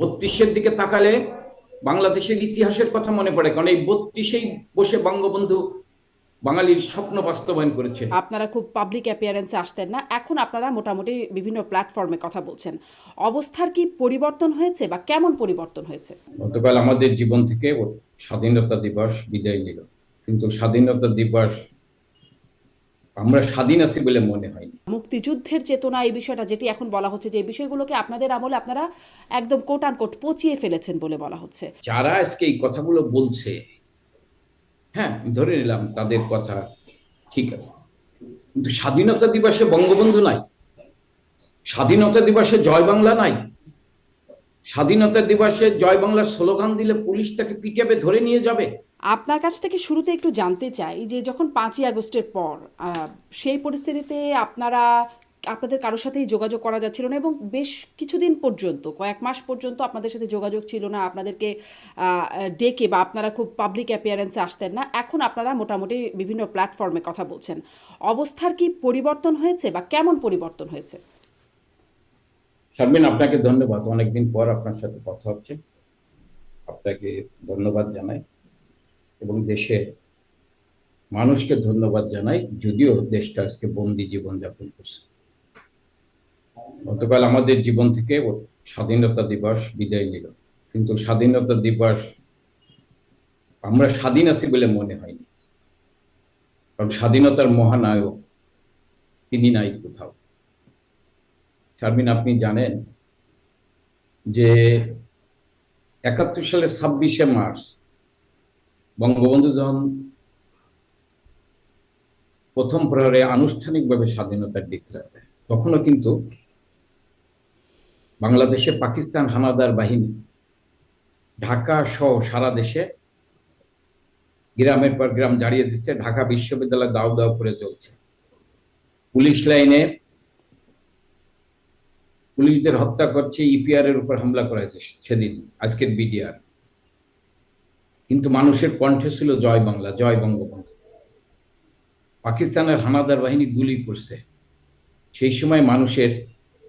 বত্রিশের দিকে তাকালে বাংলাদেশের ইতিহাসের কথা মনে পড়ে কারণ এই বত্রিশেই বসে বঙ্গবন্ধু বাঙালির স্বপ্ন বাস্তবায়ন করেছে আপনারা খুব পাবলিক অ্যাপিয়ারেন্সে আসতেন না এখন আপনারা মোটামুটি বিভিন্ন প্ল্যাটফর্মে কথা বলছেন। অবস্থার কি পরিবর্তন হয়েছে বা কেমন পরিবর্তন হয়েছে? গতকাল আমাদের জীবন থেকে স্বাধীনতা দিবস বিদায় নিল। কিন্তু স্বাধীনতা দিবস আমরা স্বাধীন আছি বলে মনে হয়নি। মুক্তিযুদ্ধের চেতনা এই বিষয়টা যেটি এখন বলা হচ্ছে যে এই বিষয়গুলোকে আপনাদের আমলে আপনারা একদম কোট আনকোট পচিয়ে ফেলেছেন বলে বলা হচ্ছে। যারা আজকে এই কথাগুলো বলছে হ্যাঁ ধরে নিলাম তাদের কথা ঠিক আছে। কিন্তু স্বাধীনতা দিবসে বঙ্গবন্ধু নাই স্বাধীনতা দিবসে জয় বাংলা নাই স্বাধীনতা দিবসে জয় বাংলার স্লোগান দিলে পুলিশ তাকে পিটাবে ধরে নিয়ে যাবে। আপনার কাছ থেকে শুরুতে একটু জানতে চাই যে যখন পাঁচই আগস্টের পর সেই পরিস্থিতিতে আপনারা, আপনাদের কারোর সাথেই যোগাযোগ করা যাচ্ছিল না এবং বেশ কিছুদিন পর্যন্ত, কয়েক মাস পর্যন্ত আপনাদের সাথে যোগাযোগ ছিল না, আপনাদেরকে ডেকে বা আপনারা খুব পাবলিক অ্যাপিয়ারেন্সে আসতেন না, এখন আপনারা মোটামুটি বিভিন্ন প্ল্যাটফর্মে কথা বলছেন। অবস্থার কি পরিবর্তন হয়েছে বা কেমন পরিবর্তন হয়েছে? আপনাকে ধন্যবাদ। অনেকদিন পর আপনার সাথে কথা হচ্ছে। আপনাকে ধন্যবাদ জানাই। এবং দেশের মানুষকে ধন্যবাদ জানাই, যদিও দেশটা আজকে বন্দি জীবন যাপন করছে। গতকাল আমাদের জীবন থেকে স্বাধীনতা দিবস বিদায় নিল। কিন্তু স্বাধীনতা দিবস আমরা স্বাধীন আছি বলে মনে হয়নি। কারণ স্বাধীনতার মহানায়ক তিনি নাই কোথাও। শারমিন, আপনি জানেন যে একাত্তর সালের ছাব্বিশে মার্চ বঙ্গবন্ধু যখন প্রথম প্রহরে আনুষ্ঠানিকভাবে স্বাধীনতার ডিক্লার দেয়, তখনও কিন্তু বাংলাদেশে পাকিস্তান হানাদার বাহিনী ঢাকা সহ সারা দেশে গ্রামের পর গ্রাম জারিয়ে দিচ্ছে। ঢাকা বিশ্ববিদ্যালয় দাও দাও করে চলছে। পুলিশ লাইনে পুলিশদের হত্যা করছে ইপিআর এর উপর হামলা করা হয়েছে সেদিন, আজকের বিডিআর কিন্তু মানুষের কণ্ঠে ছিল জয় বাংলা, জয় বঙ্গবন্ধু। পাকিস্তানের হানাদার বাহিনী গুলি করছে। সেই সময় মানুষের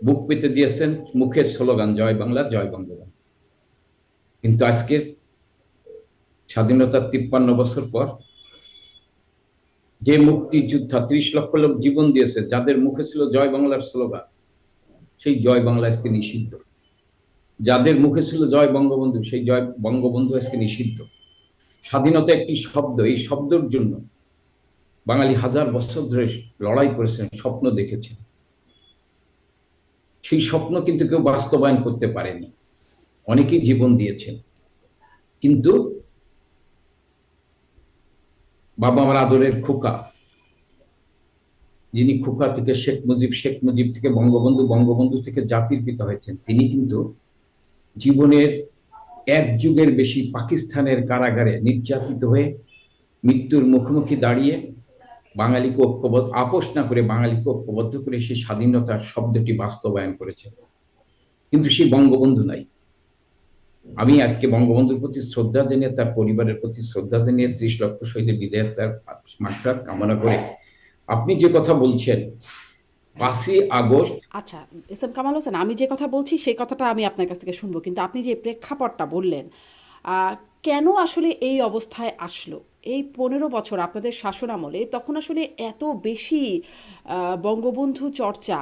বুক পেতে দিয়েছেন মুখের স্লোগান, জয় বাংলা, জয় বঙ্গবন্ধু। কিন্তু আজকের স্বাধীনতার তিপ্পান্ন বছর পর যে মুক্তিযোদ্ধা ত্রিশ লক্ষ লোক জীবন দিয়েছে, যাদের মুখে ছিল জয় বাংলার স্লোগান, সেই জয় বাংলা আজকে নিষিদ্ধ। যাদের মুখে ছিল জয় বঙ্গবন্ধু, সেই জয় বঙ্গবন্ধু আজকে নিষিদ্ধ। স্বাধীনতা একটি শব্দ, এই শব্দের জন্য বাঙালি হাজার বছর ধরে লড়াই করেছেন, স্বপ্ন দেখেছেন। সেই স্বপ্ন কিন্তু কেউ বাস্তবায়ন করতে পারেনি। অনেকেই জীবন দিয়েছেন। কিন্তু বাবা আমার আদরের খোকা, যিনি খোকা থেকে শেখ মুজিব শেখ মুজিব থেকে বঙ্গবন্ধু বঙ্গবন্ধু থেকে জাতির পিতা হয়েছেন, তিনি কিন্তু জীবনের এক যুগের বেশি পাকিস্তানের কারাগারে নির্যাতিত হয়ে মৃত্যুর মুখোমুখি দাঁড়িয়ে বাঙালিকে ঐক্যবদ্ধ, আপোষ না করে বাঙালিকে ঐক্যবদ্ধ করে সেই স্বাধীনতার শব্দটি বাস্তবায়ন করেছে। কিন্তু সেই বঙ্গবন্ধু নাই। আমি আজকে বঙ্গবন্ধুর প্রতি শ্রদ্ধা জানিয়ে, তার পরিবারের প্রতি শ্রদ্ধা জানিয়ে ত্রিশ লক্ষ শহীদের বিদায়ের তার মাত্রার কামনা করে আপনি যে কথা বলছেন পাঁচই আগস্ট। আচ্ছা এস এম কামাল হোসেন, আমি যে কথা বলছি সেই কথাটা আমি আপনার কাছ থেকে শুনব। কিন্তু আপনি যে প্রেক্ষাপটটা বললেন কেন আসলে এই অবস্থায় আসলো? এই পনেরো বছর আপনাদের শাসন আমলে তখন আসলে এত বেশি বঙ্গবন্ধু চর্চা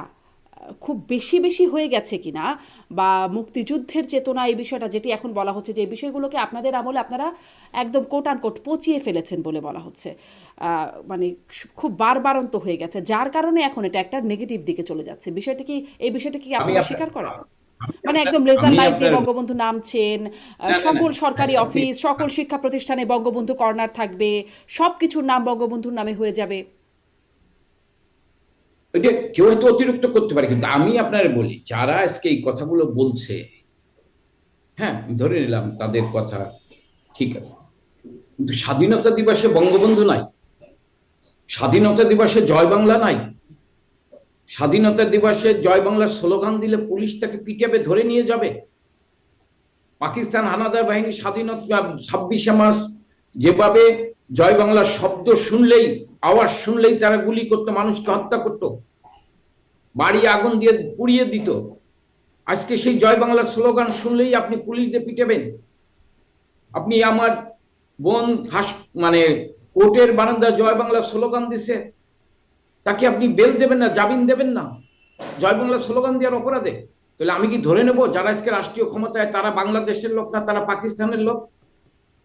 খুব বেশি বেশি হয়ে গেছে কিনা বা মুক্তিযুদ্ধের চেতনা এই বিষয়টা যেটি এখন বলা হচ্ছে যে এই বিষয়গুলোকে আপনাদের আমলে আপনারা একদম কোট আনকোট পচিয়ে ফেলেছেন বলে বলা হচ্ছে। মানে খুব বারবারন্ত হয়ে গেছে যার কারণে এখন এটা একটা নেগেটিভ দিকে চলে যাচ্ছে। বিষয়টা কি এই বিষয়টা কি আপনারা স্বীকার করেন? মানে একদম লেজার লাইট দিয়ে বঙ্গবন্ধু নামছেন সকল সরকারি অফিস সকল শিক্ষা প্রতিষ্ঠানে বঙ্গবন্ধু কর্নার থাকবে সবকিছুর নাম বঙ্গবন্ধুর নামে হয়ে যাবে। ওইটা কেউ হয়তো অতিরিক্ত করতে পারে, কিন্তু আমি আপনার বলি, যারা আজকে এই কথাগুলো বলছে হ্যাঁ ধরে নিলাম তাদের কথা ঠিক আছে। কিন্তু স্বাধীনতা দিবসে বঙ্গবন্ধু নাই, স্বাধীনতা দিবসে জয় বাংলা নাই, স্বাধীনতা দিবসে জয় বাংলার স্লোগান দিলে পুলিশ তাকে পিটাবে ধরে নিয়ে যাবে। পাকিস্তান হানাদার বাহিনী স্বাধীনতা ছাব্বিশে মাস যেভাবে জয় বাংলার শব্দ শুনলেই, আওয়াজ শুনলেই তারা গুলি করতো, মানুষকে হত্যা করত। বাড়ি আগুন দিয়ে পুড়িয়ে দিত। আজকে সেই জয় বাংলার স্লোগান শুনলেই আপনি পুলিশ দিয়ে পিটাবেন। আপনি আমার বোন হাস মানে কোর্টের বারান্দা জয় বাংলার স্লোগান দিছে। তাকে আপনি বেল দেবেন না, জামিন দেবেন না। জয় বাংলার স্লোগান দেওয়ার অপরাধে। তাহলে আমি কি ধরে নেব? যারা আজকে রাষ্ট্রীয় ক্ষমতায়, তারা বাংলাদেশের লোক না, তারা পাকিস্তানের লোক?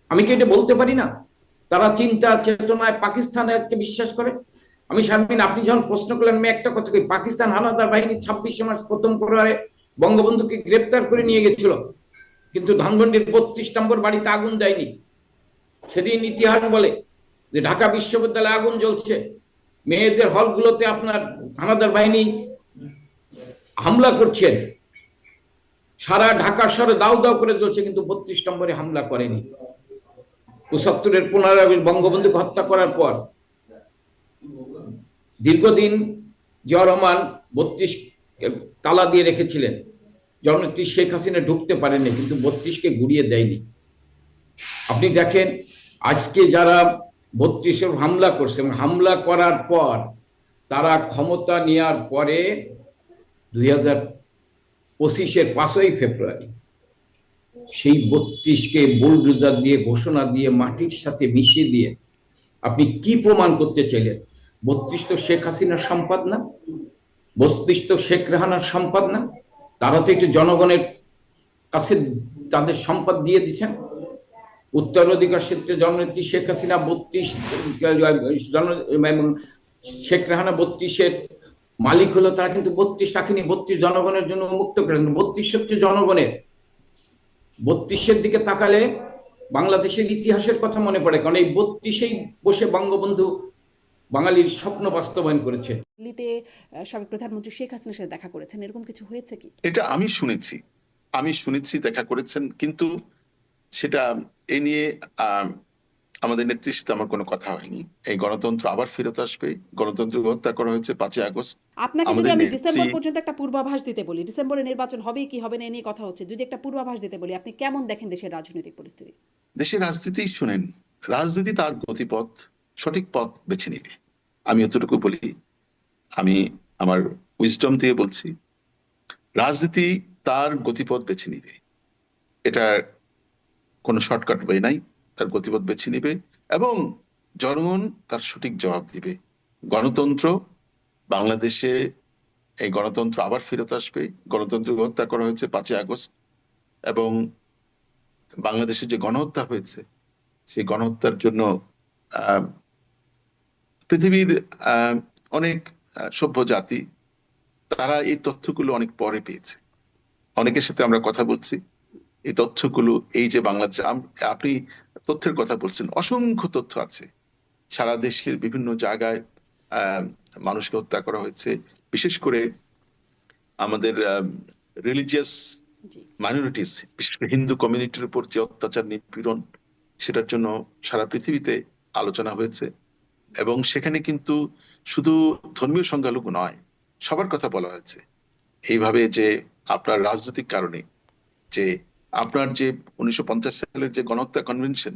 আমি কি এটা বলতে পারি না? তারা চিন্তা চেতনায় পাকিস্তানকে বিশ্বাস করে। আমি শারমিন, আপনি যখন প্রশ্ন করলেন, আমি একটা কথা কই, পাকিস্তান হানাদার বাহিনী ছাব্বিশে মার্চ প্রথম করে বঙ্গবন্ধুকে গ্রেপ্তার করে নিয়ে গেছিল। কিন্তু ধানমন্ডির বত্রিশ নম্বর বাড়িতে আগুন দেয়নি। সেদিন ইতিহাস বলে যে ঢাকা বিশ্ববিদ্যালয়ে আগুন জ্বলছে। মেয়েদের হলগুলোতে আপনার হানাদার বাহিনী হামলা করছেন সারা ঢাকা শহরে দাউ দাউ করে চলছে কিন্তু বত্রিশ নম্বরে হামলা করেনি। পঁচাত্তরের পনেরোই আগস্ট বঙ্গবন্ধুকে হত্যা করার পর দীর্ঘদিন জিয়া রহমান বত্রিশ তালা দিয়ে রেখেছিলেন। জননেত্রী শেখ হাসিনা ঢুকতে পারেনি কিন্তু বত্রিশকে ঘুরিয়ে দেয়নি। আপনি দেখেন, আজকে যারা বত্রিশের হামলা করছে, এবং হামলা করার পর তারা ক্ষমতা নেওয়ার পরে দুই হাজার পঁচিশের পাঁচই ফেব্রুয়ারি সেই বত্রিশকে বুলডোজার দিয়ে, ঘোষণা দিয়ে, মাটির সাথে মিশিয়ে দিয়ে আপনি কি প্রমাণ করতে চাইলেন? বত্রিশ তো শেখ হাসিনার সম্পদ না? বত্রিশ তো শেখ রেহানার সম্পদ না? তারা তো একটু জনগণের কাছে তাদের সম্পদ দিয়ে দিচ্ছেন। উত্তরাধিকার সূত্রে জননেত্রী শেখ হাসিনা বত্রিশ, জন শেখ রেহানা বত্রিশের মালিক হলো, তারা কিন্তু বত্রিশ রাখেনি। বত্রিশ জনগণের জন্য মুক্ত করেন বত্রিশ হচ্ছে জনগণের বত্রিশের দিকে তাকালে বাংলাদেশের ইতিহাসের কথা মনে পড়ে কারণ এই বত্রিশেই বসে বঙ্গবন্ধু বাঙালির স্বপ্ন বাস্তবায়ন করেছে। দিল্লিতে সাবেক প্রধানমন্ত্রী শেখ হাসিনার সাথে দেখা করেছেন এরকম কিছু হয়েছে কি? এটা আমি শুনেছি। আমি শুনেছি দেখা করেছেন কিন্তু সেটা এ নিয়ে আহ, আমাদের নেত্রীর সাথে আমার কোনো কথা হয়নি। এই গণতন্ত্র আবার ফেরত আসবে। গণতন্ত্র হত্যা করা হয়েছে পাঁচই আগস্ট। আপনাকে যদি আমি ডিসেম্বর পর্যন্ত একটা পূর্বাভাস দিতে বলি ডিসেম্বরে নির্বাচন হবে কি হবে না এ নিয়ে কথা হচ্ছে। যদি একটা পূর্বাভাস দিতে বলি আপনি কেমন দেখেন দেশের রাজনৈতিক পরিস্থিতি? দেশের রাজনীতি শুনেন রাজনীতি তার গতিপথ সঠিক পথ বেছে নিবে। আমি এতটুকু বলি আমি আমার উইজডম দিয়ে বলছি রাজনীতি তার গতিপথ বেছে নিবে। এটার কোনো শর্টকাট ওয়ে নাই তার গতিপথ বেছে নিবে এবং জনগণ তার সঠিক জবাব দিবে। গণতন্ত্র বাংলাদেশে এই গণতন্ত্র আবার ফেরত আসবে। গণতন্ত্র হত্যা করা হয়েছে পাঁচই আগস্ট এবং বাংলাদেশে যে গণহত্যা হয়েছে, সেই গণহত্যার জন্য পৃথিবীর অনেক সভ্য জাতি, তারা এই তথ্যগুলো অনেক পরে পেয়েছে। অনেকের সাথে আমরা কথা বলছি। এই তথ্যগুলো, এই যে বাংলাদেশ আপনি তথ্যের কথা বলছেন, অসংখ্য তথ্য আছে। সারা দেশের বিভিন্ন জায়গায় মানুষকে হত্যা করা হয়েছে। বিশেষ করে আমাদের রিলিজিয়াস মাইনরিটিস বিশেষ করে হিন্দু কমিউনিটির উপর যে অত্যাচার নিপীড়ন সেটার জন্য সারা পৃথিবীতে আলোচনা হয়েছে। এবং সেখানে কিন্তু শুধু ধর্মীয় সংখ্যালঘু নয় সবার কথা বলা হয়েছে। এইভাবে যে আপনার রাজনৈতিক কারণে যে আপনার যে উনিশশো পঞ্চাশ সালের যে গণহত্যা কনভেনশন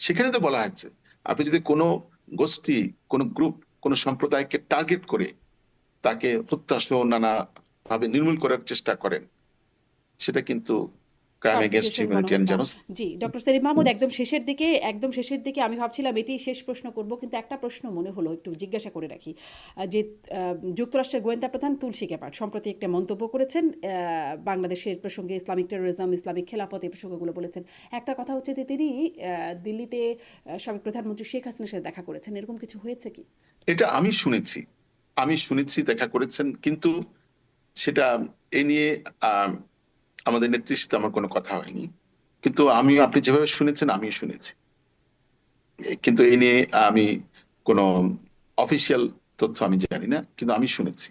সেখানে তো বলা হয়েছে। আপনি যদি কোনো গোষ্ঠী, কোন গ্রুপ কোন সম্প্রদায়কে টার্গেট করে তাকে হত্যা সহ নানা ভাবে নির্মূল করার চেষ্টা করেন। সেটা কিন্তু ক্রাইম এগেনস্ট হিউম্যানিটি এন্ড গণহত্যা। জি ডক্টর সেলিম মাহমুদ একদম শেষের দিকে একদম শেষের দিকে আমি ভাবছিলাম এটি শেষ প্রশ্ন করব কিন্তু একটা প্রশ্ন মনে হলো একটু জিজ্ঞাসা করে রাখি। যে যুক্তরাষ্ট্রের গোয়েন্দা প্রধান তুলসী গ্যাপার্ড সম্প্রতি একটা মন্তব্য করেছেন বাংলাদেশের প্রসঙ্গে ইসলামিক টেরোরিজম ইসলামিক খেলাফত এই প্রসঙ্গগুলো বলেছেন। একটা কথা হচ্ছে যে তিনি দিল্লিতে সাবেক প্রধানমন্ত্রী শেখ হাসিনার সাথে দেখা করেছেন। এরকম কিছু হয়েছে কি? এটা আমি শুনেছি। আমি শুনেছি দেখা করেছেন কিন্তু সেটা এ নিয়ে আমাদের নেত্রীর সাথে আমার কোনো কথা হয়নি। কিন্তু আমি, আপনি যেভাবে শুনেছেন, আমিও শুনেছি। কিন্তু এ নিয়ে আমি কোনো অফিসিয়াল তথ্য আমি জানি না, কিন্তু আমি শুনেছি।